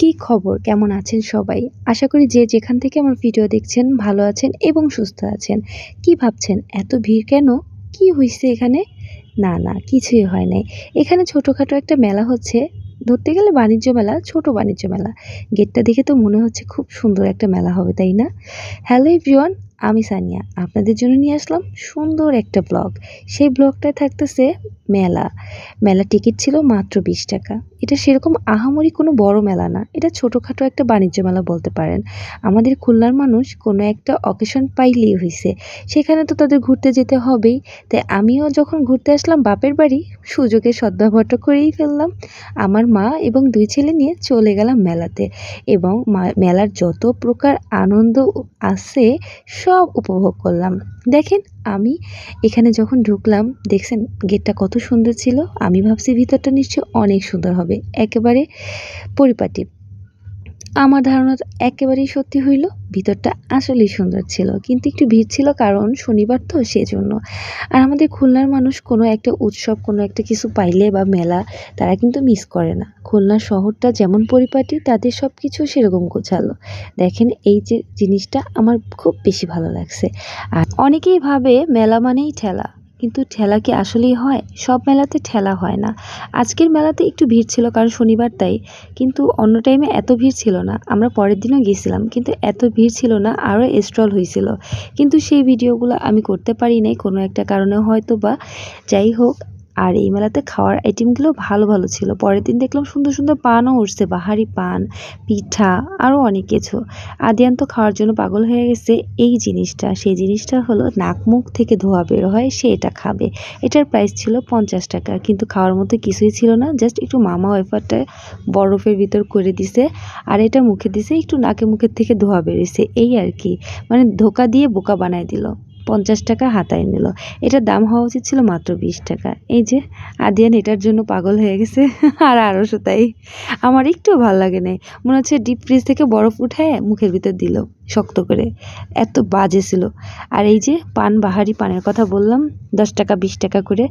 কি খবর? কেমন আছেন সবাই? আশা করি যে যেখান থেকে আমার ভিডিও দেখছেন ভালো আছেন এবং সুস্থ আছেন। কি ভাবছেন? এত ভিড় কেন? কি হয়েছে এখানে? না না, কিছুই হয় নাই। এখানে ছোটোখাটো একটা মেলা হচ্ছে। ধরতে গেলে বাণিজ্য মেলা, ছোট বাণিজ্য মেলা। গেটটা দেখে তো মনে হচ্ছে খুব সুন্দর একটা মেলা হবে, তাই না? হ্যালো এভরিওয়ান, আমি সানিয়া। আপনাদের জন্য নিয়ে আসলাম সুন্দর একটা ব্লগ। সেই ব্লগটায় থাকতেছে মেলা। মেলা টিকিট ছিল মাত্র বিশ টাকা। এটা সেরকম আহামরি কোনো বড় মেলা না। এটা ছোটোখাটো একটা বাণিজ্য মেলা বলতে পারেন। আমাদের খুলনার মানুষ কোনো একটা অকেশন পাইলেই হয়েছে সেখানে তো তাদের ঘুরতে যেতে হবেই। তাই আমিও যখন ঘুরতে আসলাম বাপের বাড়ি সুযোগে সদ্ব্যবহারটা করেই ফেললাম। আমার মা এবং দুই ছেলে নিয়ে চলে গেলাম মেলাতে এবং মেলার যত প্রকার আনন্দ আছে সব উপভোগ করলাম। দেখেন আমি এখানে যখন ঢুকলাম, দেখছেন গেটটা কত সুন্দর ছিল? আমি ভাবছি ভিতরটা নিশ্চয়ই অনেক সুন্দর হবে। একেবারে পরিপাটি। আমার ধারণা একেবারেই সত্যি হইল, ভিতরটা আসলেই সুন্দর ছিল। কিন্তু একটু ভিড় ছিল কারণ শনিবার তো সেজন্য। আর আমাদের খুলনার মানুষ কোনো একটা উৎসব, কোনো একটা কিছু পাইলে বা মেলা, তারা কিন্তু মিস করে না। খুলনা শহরটা যেমন পরিপাটি, তাদের সব কিছু সেরকম গোছালো। দেখেন এই যে জিনিসটা আমার খুব বেশি ভালো লাগছে। আর অনেকেই ভাবে মেলা মানেই ঠেলা। কিন্তু ঠেলা কি আসলেই হয়? সব মেলাতে ঠেলা হয় না। আজকের মেলাতে একটু ভিড় ছিল, কারণ শনিবার তাই। কিন্তু অন্য টাইমে এত ভিড় ছিল না। আমরা পরের দিনও গিয়েছিলাম কিন্তু এত ভিড় ছিল না, আরও স্টল হয়েছিল। কিন্তু সেই ভিডিওগুলো আমি করতে পারি নাই কোনো একটা কারণে হয়তো বা যাই হোক আর এই মেলাতে খাওয়ার আইটেমগুলো ভালো ভালো ছিল। পরের দিন দেখলাম সুন্দর সুন্দর পানও উঠছে, বাহারি পান, পিঠা আরও অনেক কিছু। আদিয়ান তো খাওয়ার জন্য পাগল হয়ে গেছে। এই জিনিসটা, সেই জিনিসটা হলো নাক মুখ থেকে ধোয়া বের হয়, সে এটা খাবে। এটার প্রাইস ছিল পঞ্চাশ টাকা, কিন্তু খাওয়ার মধ্যে কিছুই ছিল না। জাস্ট একটু মামা ওয়েফারটা বরফের ভিতর করে দিছে, আর এটা মুখে দিছে, একটু নাকে মুখের থেকে ধোয়া বেরিয়েছে এই আর কি মানে ধোকা দিয়ে বোকা বানায় দিল। পঞ্চাশ টাকা হাতায় নিল। এটার দাম হওয়া উচিত ছিল মাত্র বিশ টাকা। এই যে, আদিয়ান এটার জন্য পাগল হয়ে গেছে, আর আরও তাই। আমার একটুও ভালো লাগে নাই। মনে হচ্ছে ডিপ ফ্রিজ থেকে বরফ উঠায় মুখের ভিতর দিল। শক্ত করে। এত বাজে ছিল। আর এই যে পান, বাহারি পানের কথা বললাম, দশ টাকা, বিশ টাকা করে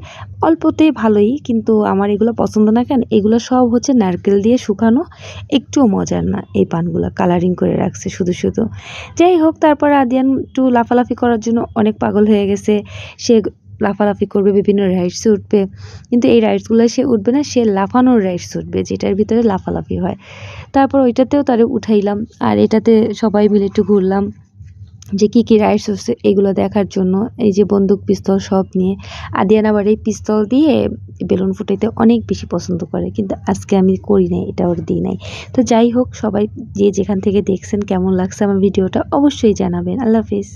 অল্পতেই ভালোই, কিন্তু আমার এগুলো পছন্দ না কেন? এগুলো সব হচ্ছে নারকেল দিয়ে শুকানো, একটুও মজার না এই পানগুলো। কালারিং করে রাখছে শুধু শুধু। যাই হোক, তারপর আদিয়ান একটু লাফালাফি করার জন্য অনেক পাগল হয়ে গেছে। সে লাফালাফি করবে, বিভিন্ন রাইডসে উঠবে। কিন্তু এই রাইডসগুলো সে উঠবে না, সে লাফানোর রাইডস উঠবে, যেটার ভিতরে লাফালাফি হয়। তারপর ওইটাতেও তারে উঠাইলাম, আর এটাতে সবাই মিলে একটু ঘুরলাম, যে কী কী রাইডস হচ্ছে এগুলো দেখার জন্য। এই যে বন্দুক পিস্তল সব নিয়ে, আদিয়ান আবার এই পিস্তল দিয়ে বেলুন ফুটাইতে অনেক বেশি পছন্দ করে, কিন্তু আজকে আমি করি নাই, এটা ওর দিই নাই। তো যাই হোক, সবাই যে যেখান থেকে দেখছেন কেমন লাগছে আমার ভিডিওটা অবশ্যই জানাবেন। আল্লাহ হাফিজ।